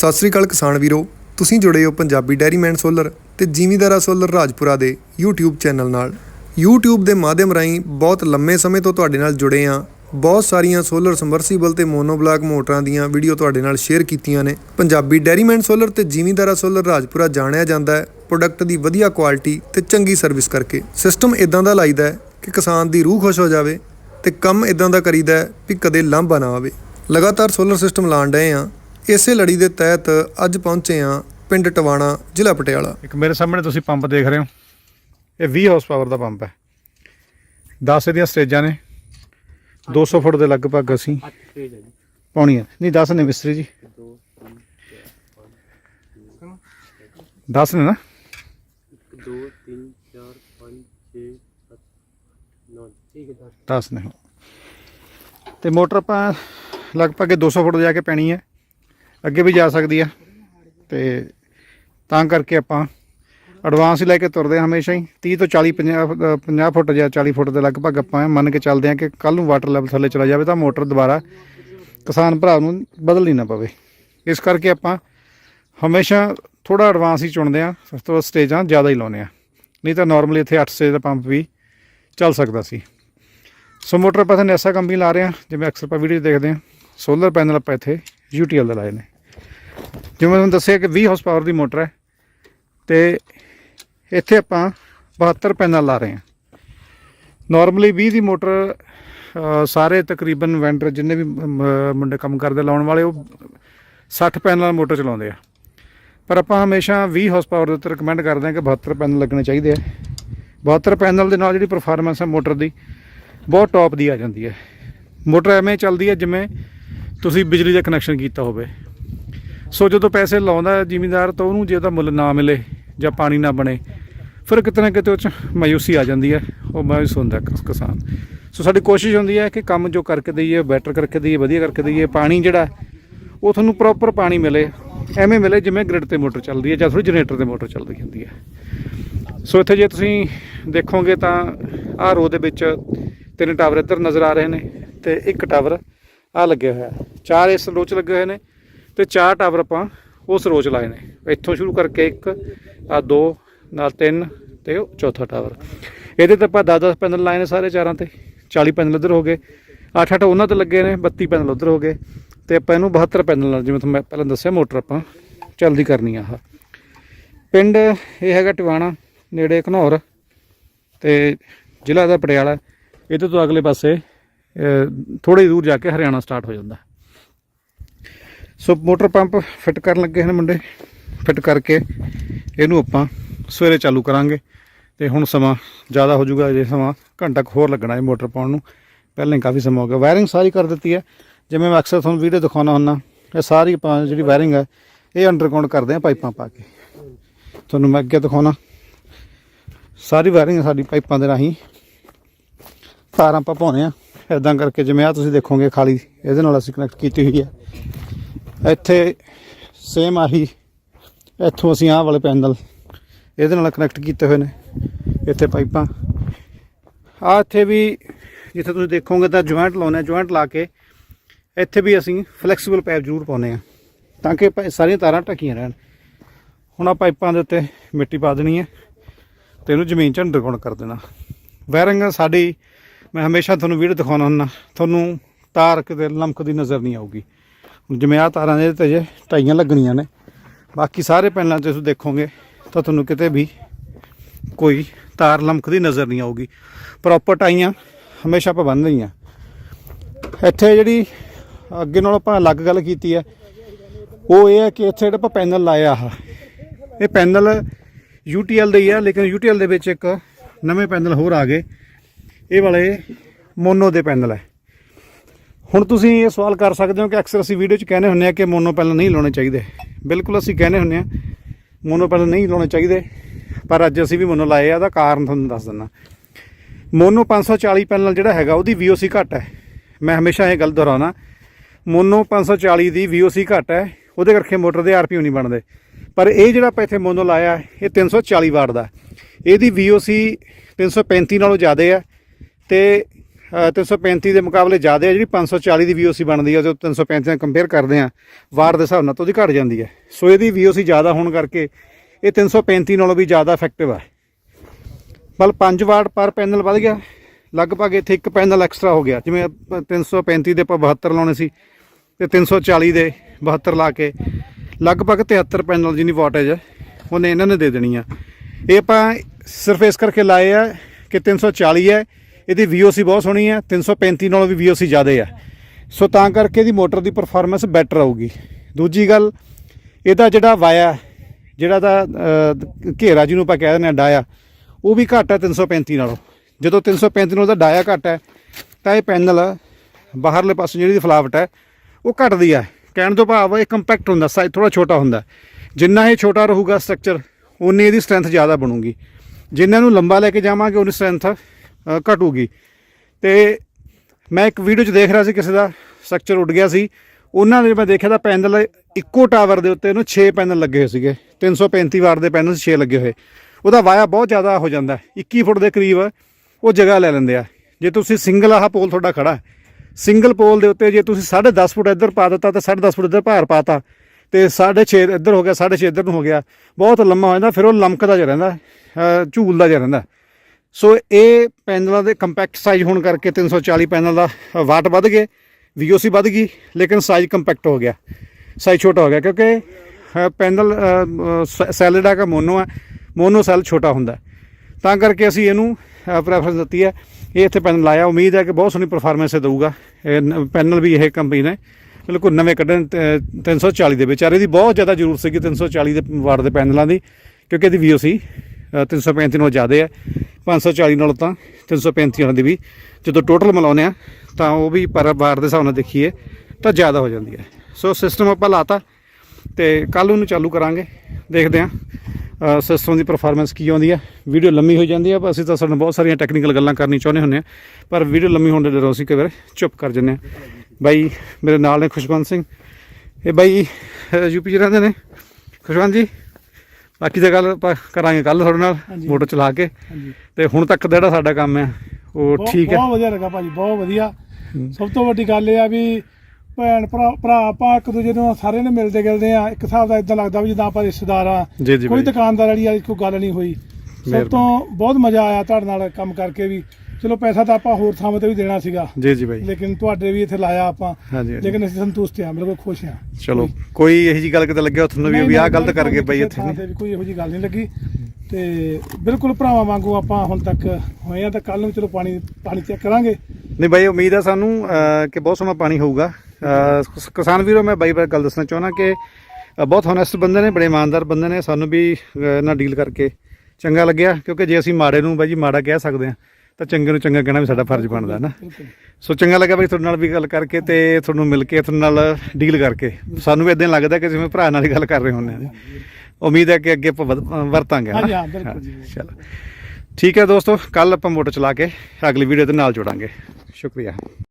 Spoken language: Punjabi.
ਸਤਿ ਸ੍ਰੀ ਅਕਾਲ ਕਿਸਾਨ ਵੀਰੋ। ਤੁਸੀਂ ਜੁੜੇ ਹੋ ਪੰਜਾਬੀ ਡੈਰੀਮੈਨ ਸੋਲਰ ਤੇ ਜ਼ਿਮੀਂਦਾਰਾ ਸੋਲਰ ਰਾਜਪੁਰਾ ਦੇ YouTube ਚੈਨਲ ਨਾਲ। YouTube ਦੇ ਮਾਧਿਅਮ ਰਾਹੀਂ ਬਹੁਤ ਲੰਮੇ ਸਮੇਂ ਤੋਂ ਤੁਹਾਡੇ ਨਾਲ ਜੁੜੇ ਹਾਂ। ਬਹੁਤ ਸਾਰੀਆਂ ਸੋਲਰ ਸਮਰਸੀਬਲ ਤੇ ਮੋਨੋਬਲਾਕ ਮੋਟਰਾਂ ਦੀਆਂ ਵੀਡੀਓ ਤੁਹਾਡੇ ਨਾਲ ਸ਼ੇਅਰ ਕੀਤੀਆਂ ਨੇ। ਪੰਜਾਬੀ ਡੈਰੀਮੈਨ ਸੋਲਰ ਤੇ ਜ਼ਿਮੀਂਦਾਰਾ ਸੋਲਰ ਰਾਜਪੁਰਾ ਜਾਣਿਆ ਜਾਂਦਾ ਹੈ ਪ੍ਰੋਡਕਟ ਦੀ ਵਧੀਆ ਕੁਆਲਿਟੀ ਤੇ ਚੰਗੀ ਸਰਵਿਸ ਕਰਕੇ। ਸਿਸਟਮ ਇਦਾਂ ਦਾ ਲਾਈਦਾ ਹੈ ਕਿ ਕਿਸਾਨ ਦੀ ਰੂਹ ਖੁਸ਼ ਹੋ ਜਾਵੇ ਤੇ ਕੰਮ ਇਦਾਂ ਦਾ ਕਰੀਦਾ ਹੈ ਵੀ ਕਦੇ ਲਾਂਭਾ ਨਾ ਆਵੇ। ਲਗਾਤਾਰ ਸੋਲਰ ਸਿਸਟਮ ਲਾਣ ਡਏ ਆ ਇਸੇ ਲੜੀ ਦੇ ਤਹਿਤ ਅੱਜ ਪਹੁੰਚੇ ਆ ਪਿੰਡ ਟਵਾਣਾ, ਜ਼ਿਲ੍ਹਾ ਪਟਿਆਲਾ। ਇੱਕ ਮੇਰੇ ਸਾਹਮਣੇ ਤੁਸੀਂ ਪੰਪ ਦੇਖ ਰਹੇ ਹੋ। ਇਹ 20 ਹਾਰਸ ਪਾਵਰ ਦਾ ਪੰਪ ਹੈ। 10 ਦੀਆਂ ਸਟੇਜਾਂ ਨੇ। 200 ਫੁੱਟ ਦੇ ਲਗਭਗ ਅਸੀਂ ਪਾਉਣੀ ਹੈ ਨਹੀਂ 10 ਨੇ ਮਿਸਤਰੀ ਜੀ। 10 ਨੇ ਨਾ? 2 3 4 5 6 7 9 ਠੀਕ ਨੇ ਤੇ ਮੋਟਰ ਆਪਾਂ ਲਗਭਗ 200 ਫੁੱਟ ਜਾ ਕੇ ਪੈਣੀ ਹੈ। ਅੱਗੇ ਵੀ ਜਾ ਸਕਦੀ ਆ। ਤੇ ਤਾਂ ਕਰਕੇ ਆਪਾਂ ਐਡਵਾਂਸ ਹੀ ਲੈ ਕੇ ਤੁਰਦੇ ਹਾਂ ਹਮੇਸ਼ਾ ਹੀ। 30 ਤੋਂ 40 50 ਅ, 50 ਫੁੱਟ ਜਾਂ 40 ਫੁੱਟ ਦੇ ਲਗਭਗ ਆਪਾਂ ਮੰਨ ਕੇ ਚੱਲਦੇ ਹਾਂ ਕਿ ਕੱਲ ਨੂੰ ਵਾਟਰ ਲੈਵਲ ਥੱਲੇ ਚਲਾ ਜਾਵੇ ਤਾਂ ਮੋਟਰ ਦੁਬਾਰਾ ਕਿਸਾਨ ਭਰਾ ਨੂੰ ਬਦਲਣੀ ਨਾ ਪਵੇ। ਇਸ ਕਰਕੇ ਆਪਾਂ ਹਮੇਸ਼ਾ ਥੋੜਾ ਐਡਵਾਂਸ ਹੀ ਚੁਣਦੇ ਹਾਂ ਸਭ ਤੋਂ ਸਟੇਜਾਂ ਜ਼ਿਆਦਾ ਹੀ ਲਾਉਂਦੇ ਆ। ਨਹੀਂ ਤਾਂ ਨਾਰਮਲੀ ਇੱਥੇ 8 ਸਟੇਜ ਦਾ ਪੰਪ ਵੀ ਚੱਲ ਸਕਦਾ ਸੀ। ਸੋ ਮੋਟਰ ਆਪਾਂ ਤਾਂ ਐਸਾ ਕੰਪਨੀ ਲਾ ਰਹੇ ਹਾਂ ਜਿਵੇਂ ਅਕਸਰ ਆਪਾਂ ਵੀਡੀਓ ਦੇਖਦੇ ਹਾਂ ਸੋਲਰ ਪੈਨਲ ਆਪਾਂ ਇੱਥੇ UTL ਦਾ ਲਾਏ ਨੇ। ਜਿਵੇਂ ਤੁਹਾਨੂੰ ਦੱਸਿਆ ਕਿ 20 ਹਾਰਸ ਪਾਵਰ ਦੀ ਮੋਟਰ ਹੈ ਤੇ ਇੱਥੇ ਆਪਾਂ 72 ਪੈਨਲ ਲਾ ਰਹੇ ਹਾਂ। ਨਾਰਮਲੀ 20 ਦੀ ਮੋਟਰ ਸਾਰੇ ਤਕਰੀਬਨ ਵੈਂਡਰ ਜਿੰਨੇ ਵੀ ਮੁੰਡੇ ਕੰਮ ਕਰਦੇ ਲਾਉਣ ਵਾਲੇ, ਉਹ 60 ਪੈਨਲ ਮੋਟਰ ਚਲਾਉਂਦੇ ਆ। ਪਰ ਆਪਾਂ ਹਮੇਸ਼ਾ 20 ਹਾਰਸ ਪਾਵਰ ਦੇ ਉੱਤੇ ਰეკਮੈਂਡ ਕਰਦੇ ਹਾਂ ਕਿ 72 ਪੈਨਲ ਲੱਗਣੇ ਚਾਹੀਦੇ ਆ। 72 ਪੈਨਲ ਦੇ ਨਾਲ ਜਿਹੜੀ ਪਰਫਾਰਮੈਂਸ ਹੈ ਮੋਟਰ ਦੀ, ਬਹੁਤ ਟੌਪ ਦੀ ਆ ਜਾਂਦੀ ਹੈ। ਮੋਟਰ ਐਵੇਂ ਚੱਲਦੀ ਹੈ ਜਿਵੇਂ ਤੁਸੀਂ ਬਿਜਲੀ ਦਾ ਕਨੈਕਸ਼ਨ ਕੀਤਾ ਹੋਵੇ। ਸੋ ਜਦੋਂ ਪੈਸੇ ਲਾਉਂਦਾ ਹੈ ਜ਼ਿਮੀਂਦਾਰ, ਤਾਂ ਉਹਨੂੰ ਜੇ ਉਹਦਾ ਮੁੱਲ ਨਾ ਮਿਲੇ ਜਾਂ ਪਾਣੀ ਨਾ ਬਣੇ, ਫਿਰ ਕਿਤੇ ਨਾ ਕਿਤੇ ਉਹ 'ਚ ਮਾਯੂਸੀ ਆ ਜਾਂਦੀ ਹੈ। ਉਹ ਮਾਯੂਸ ਹੁੰਦਾ ਕਿਸਾਨ। ਸੋ ਸਾਡੀ ਕੋਸ਼ਿਸ਼ ਹੁੰਦੀ ਹੈ ਕਿ ਕੰਮ ਜੋ ਕਰਕੇ ਦਈਏ, ਬੈਟਰ ਕਰਕੇ ਦਈਏ, ਵਧੀਆ ਕਰਕੇ ਦਈਏ, ਪਾਣੀ ਜਿਹੜਾ ਉਹ ਤੁਹਾਨੂੰ ਪ੍ਰੋਪਰ ਪਾਣੀ ਮਿਲੇ। ਐਵੇਂ ਮਿਲੇ ਜਿਵੇਂ ਗ੍ਰਿਡ ਤੇ ਮੋਟਰ ਚੱਲਦੀ ਹੈ ਜਾਂ ਥੋੜੀ ਜਨਰੇਟਰ ਤੇ ਮੋਟਰ ਚੱਲਦੀ ਹੁੰਦੀ ਹੈ। ਸੋ ਇੱਥੇ ਜੇ ਤੁਸੀਂ ਦੇਖੋਗੇ ਤਾਂ ਆਹ ਰੋ ਦੇ ਵਿੱਚ ਤਿੰਨ ਟਾਵਰ ਇੱਧਰ ਨਜ਼ਰ ਆ ਰਹੇ ਨੇ ਤੇ ਇੱਕ ਟਾਵਰ ਆ ਲੱਗਿਆ ਹੋਇਆ। ਚਾਰ ਇਸ ਰੋ 'ਚ ਲੱਗੇ ਹੋਏ ਨੇ। ਤੇ ਚਾਰ ਟਾਵਰ ਆਪਾਂ ਉਸ ਰੋਜ਼ ਲਾਏ ਨੇ। ਇੱਥੋਂ ਸ਼ੁਰੂ ਕਰਕੇ ਇੱਕ, ਆ ਦੋ, ਨਾਲ ਤਿੰਨ ਤੇ ਉਹ ਚੌਥਾ ਟਾਵਰ। ਇਹਦੇ ਤੇ ਆਪਾਂ 10-10 ਪੈਨਲ ਲਾਏ ਨੇ ਸਾਰੇ ਚਾਰਾਂ ਤੇ। 40 ਪੈਨਲ ਇੱਧਰ ਹੋ ਗਏ। 8-8 ਉਹਨਾਂ ਤੇ ਲੱਗੇ ਨੇ 32 ਪੈਨਲ ਉੱਧਰ ਹੋ ਗਏ। ਤੇ ਆਪਾਂ ਇਹਨੂੰ 72 ਪੈਨਲ ਨਾਲ, ਜਿਵੇਂ ਤੁਹਾਨੂੰ ਮੈਂ ਪਹਿਲਾਂ ਦੱਸਿਆ, ਮੋਟਰ ਆਪਾਂ ਚੱਲਦੀ ਕਰਨੀ ਆ ਆਹ। ਪਿੰਡ ਇਹ ਹੈਗਾ ਟਿਵਾਣਾ, ਨੇੜੇ ਘਨੌਰ ਤੇ ਜ਼ਿਲ੍ਹਾ ਦਾ ਪਟਿਆਲਾ। ਇਹਦੇ ਤੋਂ ਅਗਲੇ ਪਾਸੇ ਥੋੜੀ ਦੂਰ ਜਾ ਕੇ ਹਰਿਆਣਾ ਸਟਾਰਟ ਹੋ ਜਾਂਦਾ। ਸੋ ਮੋਟਰ ਪੰਪ ਫਿੱਟ ਕਰਨ ਲੱਗੇ ਹਨ ਮੁੰਡੇ, ਫਿੱਟ ਕਰਕੇ ਇਹਨੂੰ ਆਪਾਂ ਸਵੇਰੇ ਚਾਲੂ ਕਰਾਂਗੇ ਤੇ ਹੁਣ ਸਮਾਂ ਜ਼ਿਆਦਾ ਹੋ ਜਾਊਗਾ ਜੇ ਸਮਾਂ ਘੰਟਾ ਕੁ ਹੋਰ ਲੱਗਣਾ ਹੈ ਮੋਟਰ ਪਾਉਣ ਨੂੰ। ਪਹਿਲਾਂ ਹੀ ਕਾਫੀ ਸਮਾਂ ਹੋ ਗਿਆ। ਵਾਇਰਿੰਗ ਸਾਰੀ ਕਰ ਦਿੱਤੀ ਹੈ। ਜਿਵੇਂ ਮੈਂ ਅਕਸਰ ਤੁਹਾਨੂੰ ਵੀਡੀਓ ਦਿਖਾਉਣਾ ਹੁੰਦਾ, ਇਹ ਸਾਰੀ ਆਪਾਂ ਜਿਹੜੀ ਵਾਇਰਿੰਗ ਹੈ, ਇਹ ਅੰਡਰਗਰਾਉਂਡ ਕਰਦੇ ਆ ਪਾਈਪਾਂ ਪਾ ਕੇ। ਤੁਹਾਨੂੰ ਮੈਂ ਅੱਗੇ ਦਿਖਾਉਣਾ। ਸਾਰੀ ਵਾਇਰਿੰਗ ਸਾਡੀ ਪਾਈਪਾਂ ਦੇ ਰਾਹੀਂ। ਤਾਰਾਂ ਆਪਾਂ ਪਾਉਂਦੇ ਆ ਇਦਾਂ ਕਰਕੇ ਜਿਵੇਂ ਆ ਤੁਸੀਂ ਦੇਖੋਗੇ, ਖਾਲੀ ਇਹਦੇ ਨਾਲ ਅਸੀਂ ਕਨੈਕਟ ਕੀਤੀ ਹੋਈ ਹੈ। ਇੱਥੇ ਸੇਮ ਆਹੀ, ਇੱਥੋਂ ਅਸੀਂ ਆਹ ਵਾਲੇ ਪੈਨਲ ਇਹਦੇ ਨਾਲ ਕਨੈਕਟ ਕੀਤੇ ਹੋਏ ਨੇ, ਇੱਥੇ ਪਾਈਪਾਂ। ਆ ਇੱਥੇ ਵੀ, ਜਿੱਥੇ ਤੁਸੀਂ ਦੇਖੋਗੇ ਤਾਂ ਜੁਆਇੰਟ ਲਾਉਣੇ ਜੁਆਇੰਟ ਲਾ ਕੇ ਇੱਥੇ ਵੀ ਅਸੀਂ ਫਲੈਕਸੀਬਲ ਪਾਈਪ ਜ਼ਰੂਰ ਪਾਉਂਦੇ ਆ ਤਾਂ ਕਿ ਪ- ਸਾਰੀਆਂ ਤਾਰਾਂ ਢੱਕੀਆਂ ਰਹਿਣ। ਹੁਣ ਆ ਪਾਈਪਾਂ ਦੇ ਉੱਤੇ ਮਿੱਟੀ ਪਾ ਦੇਣੀ ਹੈ ਤੇ ਇਹਨੂੰ ਜ਼ਮੀਨ 'ਚ ਅੰਡਰਗਰਾਉਂਡ ਕਰ ਦੇਣਾ। ਵਾਇਰਿੰਗ ਸਾਡੀ, ਮੈਂ ਹਮੇਸ਼ਾ ਤੁਹਾਨੂੰ ਵੀਡੀਓ ਦਿਖਾਉਣਾ ਹੁੰਦਾ, ਤੁਹਾਨੂੰ ਤਾਰ ਕਿਤੇ ਲਮਕਦੀ ਨਜ਼ਰ ਨਹੀਂ ਆਊਗੀ। ਜਿਵੇਂ ਆ ਤਾਰਾਂ ਦੇ ਤੇ ਜੇ ਟਾਈਆਂ ਲੱਗਣੀਆਂ ਨੇ, ਬਾਕੀ ਸਾਰੇ ਪੈਨਲਾਂ 'ਚ ਤੁਸੀਂ ਦੇਖੋਗੇ ਤਾਂ ਤੁਹਾਨੂੰ ਕਿਤੇ ਵੀ ਕੋਈ ਤਾਰ ਲਮਕਦੀ ਨਜ਼ਰ ਨਹੀਂ ਆਊਗੀ। ਪ੍ਰੋਪਰ ਟਾਈਆਂ ਹਮੇਸ਼ਾ ਆਪਾਂ ਬੰਨ ਰਹੀਆਂ। ਇੱਥੇ ਜਿਹੜੀ ਅੱਗੇ ਨਾਲੋਂ ਆਪਾਂ ਅਲੱਗ ਗੱਲ ਕੀਤੀ ਹੈ, ਉਹ ਇਹ ਹੈ ਕਿ ਇੱਥੇ ਜਿਹੜਾ ਆਪਾਂ ਪੈਨਲ ਲਾਇਆ ਆ ਇਹ ਪੈਨਲ UTL ਦੇ ਹੀ ਆ, ਲੇਕਿਨ UTL ਦੇ ਵਿੱਚ ਇੱਕ ਨਵੇਂ ਪੈਨਲ ਹੋਰ ਆ ਗਏ। ਇਹ ਵਾਲੇ ਮੋਨੋ ਦੇ ਪੈਨਲ ਹੈ। ਹੁਣ ਤੁਸੀਂ ਇਹ ਸਵਾਲ ਕਰ ਸਕਦੇ ਹੋ ਕਿ ਅਕਸਰ ਅਸੀਂ ਵੀਡੀਓ 'ਚ ਕਹਿੰਦੇ ਹੁੰਦੇ ਆ ਕਿ ਮੋਨੋ ਪੈਨਲ ਨਹੀਂ ਲਾਉਣੇ ਚਾਹੀਦੇ। ਬਿਲਕੁਲ ਅਸੀਂ ਕਹਿੰਦੇ ਹੁੰਦੇ ਆ ਮੋਨੋ ਪੈਨਲ ਨਹੀਂ ਲਾਉਣੇ ਚਾਹੀਦੇ। ਪਰ ਅੱਜ ਅਸੀਂ ਵੀ ਮੋਨੋ ਲਾਏ ਆ ਦਾ ਕਾਰਨ ਤੁਹਾਨੂੰ ਦੱਸ ਦਿੰਦਾ। ਮੋਨੋ 540 ਪੈਨਲ ਜਿਹੜਾ ਹੈਗਾ ਉਹਦੀ VOC ਘੱਟ ਹੈ। ਮੈਂ ਹਮੇਸ਼ਾ ਇਹ ਗੱਲ ਦੁਹਰਾਉਣਾ ਮੋਨੋ 540 ਦੀ VOC ਘੱਟ ਹੈ ਉਹਦੇ ਕਰਕੇ ਮੋਟਰ ਦੇ ਆਰਪੀਓ ਨਹੀਂ ਬਣਦੇ। ਪਰ ਇਹ ਜਿਹੜਾ ਆਪਾਂ ਇੱਥੇ ਮੋਨੋ ਲਾਇਆ ਹੈ, ਇਹ 340 ਵਾਟ ਦਾ ਇਹਦੀ VOC 335 ਨਾਲੋਂ ਜ਼ਿਆਦਾ ਹੈ ਤੇ 335 ਦੇ ਮੁਕਾਬਲੇ ਜ਼ਿਆਦਾ ਹੈ, ਜਿਹੜੀ 540 ਦੀ VOC ਬਣਦੀ ਹੈ ਜੋ 335 ਨਾਲ ਕੰਪੇਅਰ ਕਰਦੇ ਆ ਵਾਰ ਦੇ ਹਿਸਾਬ ਨਾਲ ਤਾਂ ਉਹਦੀ ਘਟ ਜਾਂਦੀ ਹੈ। ਸੋ ਇਹਦੀ VOC ਜ਼ਿਆਦਾ ਹੋਣ ਕਰਕੇ ਇਹ 335 ਨਾਲੋਂ ਵੀ ਜ਼ਿਆਦਾ ਇਫੈਕਟਿਵ ਹੈ ਬਲ 5 ਵਾਟ ਪਰ ਪੈਨਲ ਵੱਧ ਗਿਆ, ਲਗਭਗ ਇੱਥੇ ਇੱਕ ਪੈਨਲ ਐਕਸਟਰਾ ਹੋ ਗਿਆ, ਜਿਵੇਂ ਆਪਾਂ 335 ਦੇ ਆਪਾਂ 72 ਲਾਉਣੇ ਸੀ, ਤੇ 340 ਦੇ 72 ਲਾ ਕੇ, ਲਗਭਗ 73 ਪੈਨਲ ਜਿੰਨੀ ਵਾਟੇਜ ਹੈ, ਉਹਨੇ ਇਹਨਾਂ ਨੇ ਦੇ ਦੇਣੀ ਆ। ਇਹ ਆਪਾਂ ਸਿਰਫ ਇਸ ਕਰਕੇ ਲਾਏ ਆ ਕਿ 340 ਹੈ ਇਹਦੀ VOC ਬਹੁਤ ਸੋਹਣੀ ਹੈ 335 ਨਾਲੋਂ ਵੀ VOC ਜ਼ਿਆਦਾ ਹੈ। ਸੋ ਤਾਂ ਕਰਕੇ ਇਹਦੀ ਮੋਟਰ ਦੀ ਪਰਫਾਰਮੈਂਸ ਬੈਟਰ ਆਊਗੀ। ਦੂਜੀ ਗੱਲ, ਇਹਦਾ ਜਿਹੜਾ ਵਾਇਆ, ਜਿਹੜਾ ਦਾ ਘੇਰਾ ਜਿਹਨੂੰ ਆਪਾਂ ਕਹਿ ਦਿੰਦੇ ਆ ਡਾਇਆ, ਉਹ ਵੀ ਘੱਟ ਹੈ 335 ਨਾਲੋਂ। ਜਦੋਂ 335 ਨਾਲੋਂ ਦਾ ਡਾਇਆ ਘੱਟ ਹੈ, ਤਾਂ ਇਹ ਪੈਨਲ ਬਾਹਰਲੇ ਪਾਸੇ ਜਿਹੜੀ ਫਲਾਵਟ ਹੈ, ਉਹ ਘਟਦੀ ਹੈ। ਕਹਿਣ ਤੋਂ ਭਾਵ ਇਹ ਕੰਪੈਕਟ ਹੁੰਦਾ ਸਾਈਜ਼ ਥੋੜਾ ਛੋਟਾ ਹੁੰਦਾ ਜਿੰਨਾ ਇਹ ਛੋਟਾ ਰਹੂਗਾ ਸਟਰਕਚਰ ਉਨੀ ਇਹਦੀ ਸਟਰੈਂਥ ਜ਼ਿਆਦਾ ਬਣੂਗੀ। ਜਿੰਨਾਂ ਨੂੰ ਲੰਬਾ ਲੈ ਕੇ ਜਾਵਾਂਗੇ ਉਹਦੀ ਸਟਰੈਂਥ ਘਟੂਗੀ। ਤੇ ਮੈਂ ਇੱਕ ਵੀਡੀਓ 'ਚ ਦੇਖ ਰਿਹਾ ਸੀ ਕਿਸੇ ਦਾ ਸਟਰਕਚਰ ਉੱਡ ਗਿਆ ਸੀ। ਉਹਨਾਂ ਨੇ ਮੈਂ ਦੇਖਿਆ ਤਾਂ ਪੈਨਲ ਇੱਕੋ ਟਾਵਰ ਦੇ ਉੱਤੇ ਉਹਨੂੰ 6 ਪੈਨਲ ਲੱਗੇ ਹੋਏ ਸੀਗੇ। 335 ਵਾਟ ਦੇ ਪੈਨਲ 6 ਲੱਗੇ ਹੋਏ। ਉਹਦਾ ਵਾਇਆ ਬਹੁਤ ਜ਼ਿਆਦਾ ਹੋ ਜਾਂਦਾ ਹੈ। 21 ਫੁੱਟ ਦੇ ਕਰੀਬ ਉਹ ਜਗ੍ਹਾ ਲੈ ਲੈਂਦੇ ਆ। ਜੇ ਤੁਸੀਂ ਸਿੰਗਲ ਆਹ ਪੋਲ ਤੁਹਾਡਾ ਖੜਾ ਸਿੰਗਲ ਪੋਲ ਦੇ ਉੱਤੇ ਜੇ ਤੁਸੀਂ 10.5 ਫੁੱਟ ਇੱਧਰ ਪਾ ਦਿੱਤਾ ਤੇ 10.5 ਫੁੱਟ ਇੱਧਰ ਭਾਰ ਪਾਤਾ। ਤੇ 6.5 ਇੱਧਰ ਹੋ ਗਿਆ 6.5 ਇੱਧਰ ਨੂੰ ਹੋ ਗਿਆ। ਬਹੁਤ ਲੰਮਾ ਹੋ ਜਾਂਦਾ, ਫਿਰ ਉਹ ਲਮਕਦਾ ਜਿਹਾ ਰਹਿੰਦਾ, ਅਹ ਝੂਲਦਾ ਜਿਹਾ ਰਹਿੰਦਾ। ਸੋ ਇਹ ਪੈਨਲਾਂ ਦੇ ਕੰਪੈਕਟ ਸਾਈਜ਼ ਹੋਣ ਕਰਕੇ 340 ਪੈਨਲ ਦਾ ਵਾਟ ਵੱਧ ਗਏ VOC ਵੱਧ ਗਈ ਲੇਕਿਨ ਸਾਈਜ਼ ਕੰਪੈਕਟ ਹੋ ਗਿਆ। ਸਾਈਜ਼ ਛੋਟਾ ਹੋ ਗਿਆ ਕਿਉਂਕਿ ਅਹ, ਪੈਨਲ ਸੈਲਡਾ ਦਾ ਮੋਨੋ ਹੈ ਮੋਨੋ ਸੈਲ ਛੋਟਾ ਹੁੰਦਾ। ਤਾਂ ਕਰਕੇ ਅਸੀਂ ਇਹਨੂੰ ਪ੍ਰੈਫਰੈਂਸ ਦਿੱਤੀ ਹੈ। ਇਹ ਇੱਥੇ ਪੈਨਲ ਲਾਇਆ ਉਮੀਦ ਹੈ ਕਿ ਬਹੁਤ ਸੋਹਣੀ ਪਰਫਾਰਮੈਂਸ ਇਹ ਦੇਊਗਾ। ਇਹ ਨ- ਪੈਨਲ ਵੀ ਇਹ ਕੰਪਨੀ ਨੇ ਬਿਲਕੁਲ ਨਵੇਂ ਕੱਢਣ ਤੇ 340 ਦੇ ਵਿਚਾਰੇ ਦੀ ਬਹੁਤ ਜ਼ਿਆਦਾ ਜ਼ਰੂਰਤ ਸੀਗੀ 340 ਦੇ ਵਾਟ ਦੇ ਪੈਨਲਾਂ ਦੀ ਕਿਉਂਕਿ ਇਹਦੀ VOC ਅ, 335 ਨਾਲੋਂ ਜ਼ਿਆਦਾ ਹੈ। 540 ਨਾਲੋਂ ਤਾਂ 335 ਨਾਲ ਦੀ ਵੀ। ਜਦੋਂ ਟੋਟਲ ਮਿਲਾਉਂਦੇ ਆ ਤਾਂ ਉਹ ਵੀ ਪਰ ਵਾਰ ਦੇ ਹਿਸਾਬ ਨਾਲ ਦੇਖੀਏ, ਤਾਂ ਜ਼ਿਆਦਾ ਹੋ ਜਾਂਦੀ ਹੈ। ਸੋ ਸਿਸਟਮ ਆਪਾਂ ਲਾਤਾ ਤੇ ਕੱਲ ਨੂੰ ਚਾਲੂ ਕਰਾਂਗੇ। ਦੇਖਦੇ ਹਾਂ ਸਿਸਟਮ ਦੀ ਪਰਫਾਰਮੈਂਸ ਕੀ ਆਉਂਦੀ ਹੈ। ਵੀਡੀਓ ਲੰਮੀ ਹੋ ਜਾਂਦੀ ਹੈ ਪਰ ਅਸੀਂ ਤਾਂ ਸਾਨੂੰ ਬਹੁਤ ਸਾਰੀਆਂ ਟੈਕਨੀਕਲ ਗੱਲਾਂ ਕਰਨੀ ਚਾਹੁੰਦੇ ਹੁੰਦੇ ਆ ਪਰ ਵੀਡੀਓ ਲੰਮੀ ਹੋਣ ਦੇ ਡਰੋਂ ਅਸੀਂ ਕਈ ਵਾਰ ਚੁੱਪ ਕਰ ਜੰਨੇ ਆ ਬਾਈ, ਮੇਰੇ ਨਾਲ ਨੇ ਖੁਸ਼ਵੰਤ ਸਿੰਘ। ਇਹ ਬਾਈ ਯੂਪੀ ਚ ਰਹਿੰਦੇ ਨੇ। ਖੁਸ਼ਵੰਤ ਜੀ? ਬਾਕੀ ਤਾਂ ਗੱਲ ਆਪਾਂ ਕਰਾਂਗੇ ਕੱਲ ਤੁਹਾਡੇ ਨਾਲ ਮੋਟਰ ਚਲਾ ਕੇ। ਹਾਂਜੀ। ਤੇ ਹੁਣ ਤੱਕ ਦਾ ਜਿਹੜਾ ਸਾਡਾ ਕੰਮ ਹੈ ਉਹ ਬਹੁਤ- ਠੀਕ ਹੈ। ਬਹੁਤ ਵਧੀਆ ਲੱਗਾ ਭਾਜੀ ਬਹੁਤ ਵਧੀਆ। ਸਭ ਤੋਂ ਵੱਡੀ ਗੱਲ ਇਹ ਆ ਵੀ ਭੈਣ ਭਰਾ ਭਰਾ ਆਪਾਂ ਇੱਕ ਦੂਜੇ ਨੂੰ ਸਾਰੇ ਨੇ ਮਿਲਦੇ ਗਿਲਦੇ ਆ। ਇੱਕ ਹਿਸਾਬ ਦਾ ਇਦਾਂ ਲੱਗਦਾ ਵੀ ਜਿੱਦਾਂ ਆਪਾਂ ਰਿਸ਼ਤੇਦਾਰ ਆ ਜੀ ਜੀ ਕੋਈ ਦੁਕਾਨਦਾਰ ਵਾਲੀ ਕੋਈ ਗੱਲ ਨਹੀਂ ਹੋਈ। ਮਿਹਰਬਾਨੀ। ਸਭ ਤੋਂ ਬਹੁਤ ਮਜ਼ਾ ਆਇਆ ਤੁਹਾਡੇ ਨਾਲ ਕੰਮ ਕਰਕੇ ਵੀ। ਚਲੋ ਪੈਸਾ ਤਾਂ ਆਪਾਂ ਹੋਰ ਥਾਂ ਤੇ ਵੀ ਦੇਣਾ ਸੀਗਾ। ਜੀ ਜੀ ਬਾਈ। ਲੇਕਿਨ ਤੁਹਾਡੇ ਵੀ ਇੱਥੇ ਲਾਇਆ ਆਪਾਂ। ਹਾਂਜੀ ਹਾਂਜੀ। ਲੇਕਿਨ ਅਸੀਂ ਸੰਤੁਸ਼ਟ ਹਾਂ ਬਿਲਕੁਲ ਖੁਸ਼ ਹਾਂ। ਚਲੋ ਕੋਈ ਇਹੋ ਜੀ ਗੱਲ ਕਿਤੇ ਲੱਗਿਆ ਤੁਹਾਨੂੰ ਵੀ ਵੀ ਆਹ ਗਲਤ ਕਰ ਗਏ ਬਾਈ ਇੱਥੇ ਥਾਂ ਨਹੀਂ। ਤੇ ਵੀ ਕੋਈ ਇਹੋ ਜੀ ਗੱਲ ਨਹੀਂ ਲੱਗੀ। ਤੇ ਬਿਲਕੁਲ ਭਰਾਵਾਂ ਵਾਂਗੂ ਆਪਾਂ ਹੁਣ ਤੱਕ ਹੋਏ ਆ ਤਾਂ ਕੱਲ ਨੂੰ ਚਲੋ ਪਾਣੀ ਪਾਣੀ ਚੈੱਕ ਕਰਾਂਗੇ। ਨਹੀਂ ਬਾਈ ਉਮੀਦ ਹੈ ਸਾਨੂੰ ਅਹ, ਕਿ ਬਹੁਤ ਸੋਹਣਾ ਪਾਣੀ ਹੋਊਗਾ। ਅਹ, ਕਿਸ- ਕਿਸਾਨ ਵੀਰੋ ਮੈਂ ਬਾਈ ਬਾਈ ਗੱਲ ਦੱਸਣਾ ਚਾਹੁੰਦਾ ਕਿ ਬਹੁਤ ਹੋਨੈਸਟ ਬੰਦੇ ਨੇ ਬੜੇ ਇਮਾਨਦਾਰ ਬੰਦੇ ਨੇ। ਸਾਨੂੰ ਵੀ ਇਹਨਾਂ ਡੀਲ ਕਰਕੇ ਚੰਗਾ ਲੱਗਿਆ ਕਿਉਂਕਿ ਜੇ ਅਸੀਂ ਮਾੜੇ ਨੂੰ ਬਾਈ ਜੀ ਮਾੜਾ ਕਹਿ ਸਕਦੇ ਹਾਂ ਤਾਂ ਚੰਗੇ ਨੂੰ ਚੰਗਾ ਕਹਿਣਾ ਵੀ ਸਾਡਾ ਫਰਜ਼ ਬਣਦਾ ਹੈ ਨਾ। ਸੋ ਚੰਗਾ ਲੱਗਾ ਬਾਈ ਤੁਹਾਡੇ ਨਾਲ ਵੀ ਗੱਲ ਕਰਕੇ ਤੇ ਤੁਹਾਨੂੰ ਮਿਲ ਕੇ ਤੁਹਾਡੇ ਨਾਲ ਡੀਲ ਕਰਕੇ। ਸਾਨੂੰ ਵੀ ਇਦਾਂ ਲੱਗਦਾ ਕਿ ਜਿਵੇਂ ਭਰਾ ਨਾਲ ਹੀ ਗੱਲ ਕਰ ਰਹੇ ਹੁੰਦੇ ਆ ਉਮੀਦ ਹੈ ਕਿ ਅੱਗੇ ਆਪਾਂ ਵਰਤਾਂਗੇ? ਹਾਂ, ਬਿਲਕੁਲ ਜੀ। ਚਲੋ। ਠੀਕ ਹੈ ਦੋਸਤੋ ਕੱਲ ਆਪਾਂ ਮੋਟਰ ਚਲਾ ਕੇ ਅਗਲੀ ਵੀਡੀਓ ਦੇ ਨਾਲ ਜੁੜਾਂਗੇ। ਸ਼ੁਕਰੀਆ।